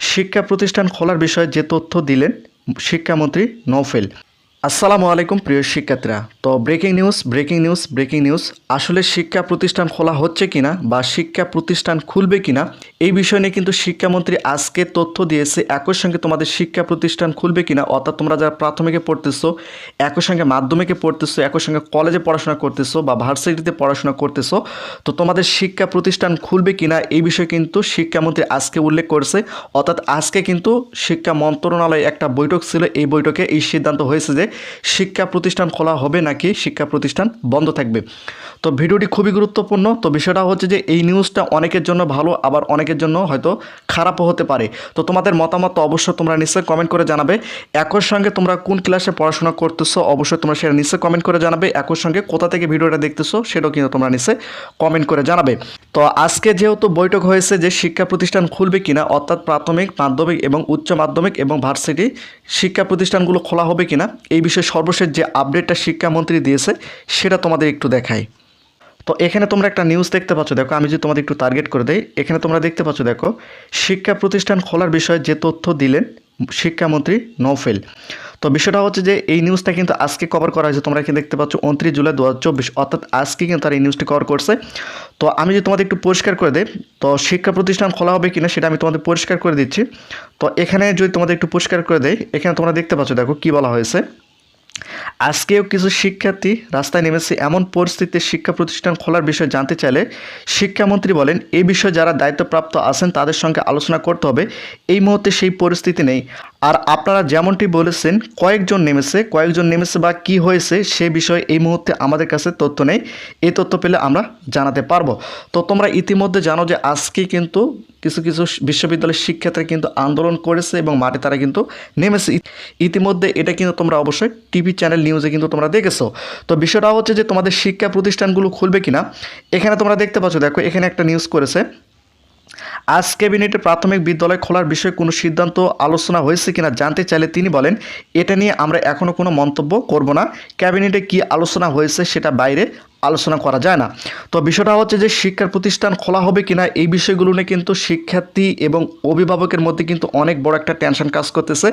শিক্ষা প্রতিষ্ঠান খোলার বিষয়ে যে তথ্য দিলেন শিক্ষামন্ত্রী নৌফেল আসসালামু আলাইকুম, প্রিয় শিক্ষার্থীরা। তো breaking news breaking news breaking news. আসলে শিক্ষা প্রতিষ্ঠান খোলা হচ্ছে কিনা বা শিক্ষা প্রতিষ্ঠান খুলবে কিনা, এই বিষয় নিয়ে কিন্তু শিক্ষামন্ত্রী আজকে তথ্য দিয়েছে। একই সঙ্গে তোমাদের শিক্ষা প্রতিষ্ঠান খুলবে কিনা, অর্থাৎ তোমরা যারা প্রাথমিকে পড়তেছো, একই সঙ্গে মাধ্যমিকে পড়তেছো, একই সঙ্গে কলেজে পড়াশোনা করতেছো বা ভার্সিটিতে পড়াশোনা করতেছো, তো তোমাদের শিক্ষা প্রতিষ্ঠান খুলবে কিনা, এই বিষয়ে কিন্তু শিক্ষামন্ত্রী আজকে উল্লেখ করেছে। অর্থাৎ আজকে কিন্তু শিক্ষা মন্ত্রণালয়ে একটা বৈঠক ছিল, এই বৈঠকে এই সিদ্ধান্ত হয়েছে যে শিক্ষা প্রতিষ্ঠান খোলা হবে নাকি শিক্ষা প্রতিষ্ঠান বন্ধ থাকবে? তো ভিডিওটি খুবই গুরুত্বপূর্ণ। তো বিষয়টা হচ্ছে যে এই নিউজটা অনেকের জন্য ভালো, আবার অনেকের জন্য হয়তো খারাপও হতে পারে। তো তোমাদের মতামত অবশ্যই তোমরা নিশ্চয়ই কমেন্ট করে জানাবে। একর সঙ্গে তোমরা কোন ক্লাসে পড়াশোনা করতেছো অবশ্যই তোমরা সেটা নিশ্চয়ই কমেন্ট করে জানাবে। একর সঙ্গে কোথা থেকে ভিডিওটা দেখতেছো সেটাও কিন্তু তোমরা নিশ্চয়ই কমেন্ট করে জানাবে। তো আজকে যেহেতু বৈঠক হয়েছে যে শিক্ষা প্রতিষ্ঠান খুলবে কিনা, অর্থাৎ প্রাথমিক, মাধ্যমিক এবং উচ্চ মাধ্যমিক এবং ভার্সিটি, শিক্ষা প্রতিষ্ঠানগুলো খোলা হবে কিনা, এই বিষয়ে সর্বশেষ যে আপডেটটা শিক্ষামন্ত্রী দিয়েছে, সেটা তোমাদের একটু দেখাই। তো এখানে তোমরা একটা নিউজ দেখতে পাচ্ছ। দেখো, আমি যদি তোমাদের একটু টার্গেট করে দেই, এখানে তোমরা দেখতে পাচ্ছ, দেখো, শিক্ষা প্রতিষ্ঠান খোলার বিষয়ে যে তথ্য দিলেন শিক্ষামন্ত্রী নৌফেল তো বিষয়টা হচ্ছে যে, এই নিউজটা কিন্তু আজকে কভার করা হয়েছে। তোমরা কি দেখতে পাচ্ছ, উনত্রিশ জুলাই দু হাজার চব্বিশ, অর্থাৎ আজকে কিন্তু তার এই নিউজটি কভার করছে। তো আমি যদি তোমাদের একটু পরিষ্কার করে দেই, তো শিক্ষা প্রতিষ্ঠান খোলা হবে কিনা, সেটা আমি তোমাদের পরিষ্কার করে দিচ্ছি। তো এখানে যদি তোমাদের একটু পরিষ্কার করে দেই, এখানে তোমরা দেখতে পাচ্ছ, দেখো, কি বলা হয়েছে। আজকেও কিছু শিক্ষার্থী রাস্তায় নেমেছে এমন পরিস্থিতিতে শিক্ষা প্রতিষ্ঠান খোলার বিষয়ে জানতে চাইলে শিক্ষামন্ত্রী বলেন, এ বিষয়ে যারা দায়িত্বপ্রাপ্ত আছেন, তাদের সঙ্গে আলোচনা করতে হবে। এই মুহূর্তে সেই পরিস্থিতি নেই। আর আপনারা যেমনটি বলেছেন, কয়েকজন নেমেছে। কয়েকজন নেমেছে বা কি হয়েছে সে বিষয়ে এই মুহূর্তে আমাদের কাছে তথ্য নেই। এই তথ্য পেলে আমরা জানাতে পারব। তো তোমরা ইতিমধ্যে জানো যে আজকে কিন্তু কিছু কিছু বিশ্ববিদ্যালয়ের শিক্ষার্থীরা কিন্তু আন্দোলন করেছে এবং মাঠে তারা কিন্তু নেমেছে। ইতিমধ্যে এটা কিন্তু তোমরা অবশ্যই টিভি চ্যানেল নিউজে কিন্তু তোমরা দেখেছ। তো বিষয়টা হচ্ছে যে তোমাদের শিক্ষা প্রতিষ্ঠানগুলো খুলবে কিনা, এখানে তোমরা দেখতে পাচ্ছ, দেখো এখানে একটা নিউজ করেছে। আজ ক্যাবিনেটে প্রাথমিক বিদ্যালয় খোলার বিষয়ে কোনো সিদ্ধান্ত, আলোচনা হয়েছে কিনা জানতে চাইলে তিনি বলেন, এটা নিয়ে আমরা এখনও কোনো মন্তব্য করব না। ক্যাবিনেটে কি আলোচনা হয়েছে সেটা বাইরে আলোচনা করা যায় না। তো বিষয়টা হচ্ছে যে শিক্ষার প্রতিষ্ঠান খোলা হবে কিনা এই বিষয়গুলো নিয়ে কিন্তু শিক্ষার্থী এবং অভিভাবকের মধ্যে কিন্তু অনেক বড় একটা টেনশন কাজ করতেছে,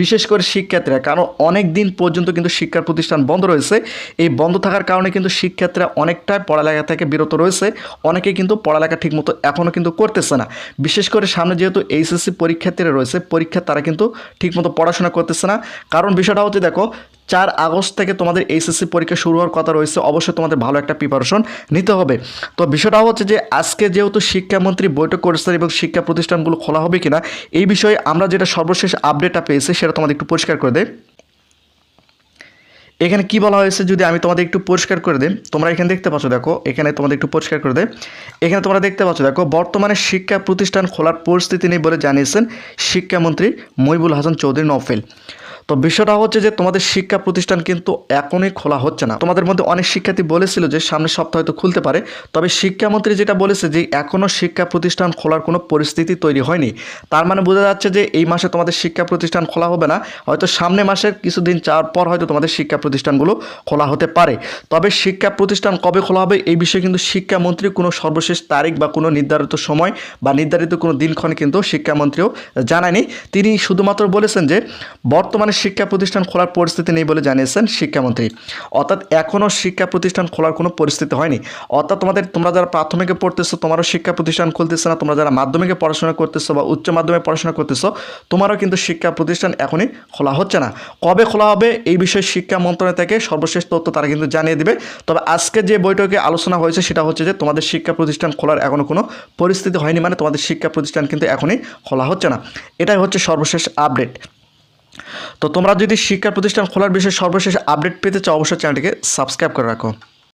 বিশেষ করে শিক্ষার্থীরা। কারণ অনেক দিন পর্যন্ত কিন্তু শিক্ষার প্রতিষ্ঠান বন্ধ রয়েছে। এই বন্ধ থাকার কারণে কিন্তু শিক্ষার্থীরা অনেকটাই পড়ালেখা থেকে বিরত রয়েছে। অনেকে কিন্তু পড়ালেখা ঠিকমতো এখনও কিন্তু করতেছে না। বিশেষ করে সামনে যেহেতু এইচএসসি পরীক্ষার্থীরা রয়েছে পরীক্ষা তারা কিন্তু ঠিকমতো পড়াশোনা করতেছে না। কারণ বিষয়টা হচ্ছে দেখো চার আগস্ট থেকে তোমাদের এইচএসসি পরীক্ষা শুরু হওয়ার কথা রয়েছে। অবশ্যই তোমাদের ভালো একটা প্রিপারেশন নিতে হবে। তো বিষয়টা হচ্ছে যে, আজকে যেহেতু শিক্ষামন্ত্রী বৈঠক করেছেন এবং শিক্ষা প্রতিষ্ঠানগুলো খোলা হবে কিনা, এই বিষয়ে আমরা যেটা সর্বশেষ আপডেটটা পেয়েছি, সেটা তোমাদের একটু পরিষ্কার করে দেয় এখানে কি বলা হয়েছে যদি আমি তোমাদের একটু পরিষ্কার করে দিই? তোমরা এখানে দেখতে পাচ্ছ, দেখো, এখানে তোমাদের একটু পরিষ্কার করে দেয় এখানে তোমরা দেখতে পাচ্ছ, দেখো, বর্তমানে শিক্ষা প্রতিষ্ঠান খোলার পরিস্থিতি নেই বলে জানিয়েছেন শিক্ষামন্ত্রী মহিবুল হাসান চৌধুরী নফেল তো বিষয়টা হচ্ছে যে তোমাদের শিক্ষা প্রতিষ্ঠান কিন্তু এখনই খোলা হচ্ছে না। তোমাদের মধ্যে অনেক শিক্ষার্থী বলেছিল যে সামনের সপ্তাহে হয়তো খুলতে পারে। তবে শিক্ষামন্ত্রী যেটা বলেছে যে এখনও শিক্ষা প্রতিষ্ঠান খোলার কোনো পরিস্থিতি তৈরি হয়নি। তার মানে বোঝা যাচ্ছে যে এই মাসে তোমাদের শিক্ষা প্রতিষ্ঠান খোলা হবে না। হয়তো সামনে মাসের কিছুদিন যাওয়ার পর হয়তো তোমাদের শিক্ষা প্রতিষ্ঠানগুলো খোলা হতে পারে। তবে শিক্ষা প্রতিষ্ঠান কবে খোলা হবে এই বিষয়ে কিন্তু শিক্ষামন্ত্রী কোনো সর্বশেষ তারিখ বা কোনো নির্ধারিত সময় বা নির্ধারিত কোনো দিনক্ষণ কিন্তু শিক্ষামন্ত্রীও জানায়নি। তিনি শুধুমাত্র বলেছেন যে বর্তমানে শিক্ষা প্রতিষ্ঠান খোলার পরিস্থিতি নেই বলে জানিয়েছেন শিক্ষামন্ত্রী। অর্থাৎ এখনও শিক্ষা প্রতিষ্ঠান খোলার কোনো পরিস্থিতি হয়নি। অর্থাৎ তোমাদের, তোমরা যারা প্রাথমিকে পড়তেছো, তোমারও শিক্ষা প্রতিষ্ঠান খুলতেছে না, তোমরা যারা মাধ্যমিকে পড়াশোনা করতেছো বা উচ্চ মাধ্যমিক পড়াশোনা করতেছো, তোমারও কিন্তু শিক্ষা প্রতিষ্ঠান এখনই খোলা হচ্ছে না। কবে খোলা হবে এই বিষয়ে শিক্ষা মন্ত্রণালয় থেকে সর্বশেষ তথ্য তারা কিন্তু জানিয়ে দেবে। তবে আজকে যে বৈঠকে আলোচনা হয়েছে সেটা হচ্ছে যে, তোমাদের শিক্ষা প্রতিষ্ঠান খোলার এখনও কোনো পরিস্থিতি হয়নি মানে তোমাদের শিক্ষা প্রতিষ্ঠান কিন্তু এখনই খোলা হচ্ছে না। এটাই হচ্ছে সর্বশেষ আপডেট। তো তোমরা যদি শিক্ষা প্রতিষ্ঠান খোলার বিষয়ে সর্বশেষ আপডেট পেতে চাও, অবশ্যই চ্যানেলটিকে সাবস্ক্রাইব করে রাখো।